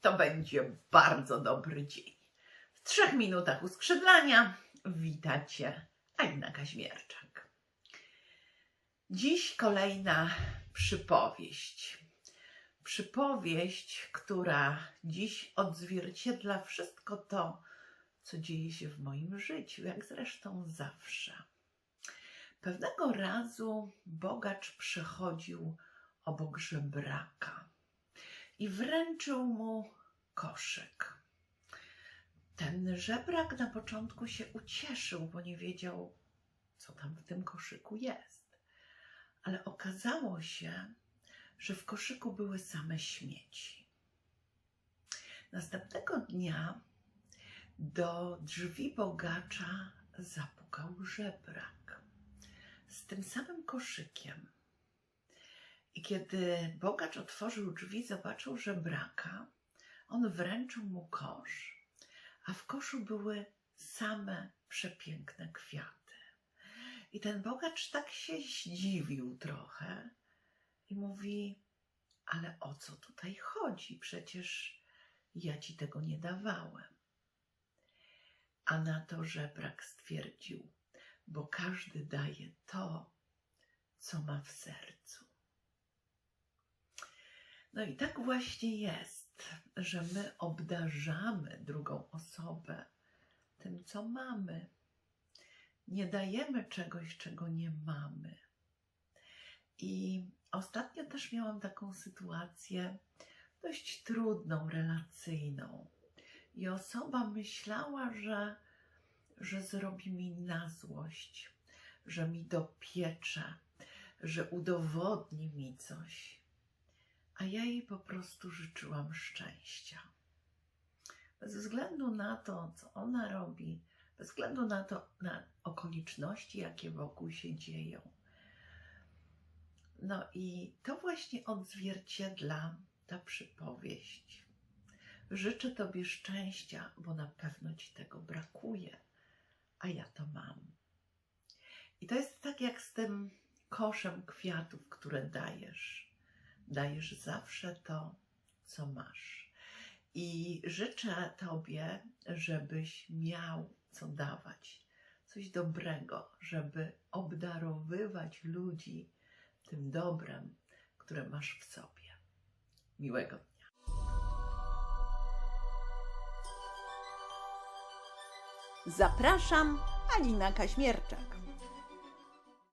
to będzie bardzo dobry dzień. W trzech minutach uskrzydlania witacie Alina Kaźmierczak. Dziś kolejna przypowieść. Przypowieść, która dziś odzwierciedla wszystko to, co dzieje się w moim życiu, jak zresztą zawsze. Pewnego razu bogacz przechodził obok żebraka i wręczył mu koszyk. Ten żebrak na początku się ucieszył, bo nie wiedział, co tam w tym koszyku jest. Ale okazało się, że w koszyku były same śmieci. Następnego dnia do drzwi bogacza zapukał żebrak z tym samym koszykiem. I kiedy bogacz otworzył drzwi, zobaczył żebraka, on wręczył mu kosz, a w koszu były same przepiękne kwiaty. I ten bogacz tak się zdziwił trochę i mówi: Ale o co tutaj chodzi? Przecież ja ci tego nie dawałem. A na to żebrak stwierdził: Bo każdy daje to, co ma w sercu. No i tak właśnie jest, że my obdarzamy drugą osobę tym, co mamy. Nie dajemy czegoś, czego nie mamy. I ostatnio też miałam taką sytuację dość trudną, relacyjną. I osoba myślała, że, że zrobi mi na złość, że mi dopiecze, że udowodni mi coś a ja jej po prostu życzyłam szczęścia. Bez względu na to, co ona robi, bez względu na to, na okoliczności, jakie wokół się dzieją. No i to właśnie odzwierciedla ta przypowieść. Życzę Tobie szczęścia, bo na pewno Ci tego brakuje, a ja to mam. I to jest tak jak z tym koszem kwiatów, które dajesz dajesz zawsze to, co masz. I życzę Tobie, żebyś miał co dawać, coś dobrego, żeby obdarowywać ludzi tym dobrem, które masz w sobie. Miłego dnia. Zapraszam, Alina Kaźmierczak.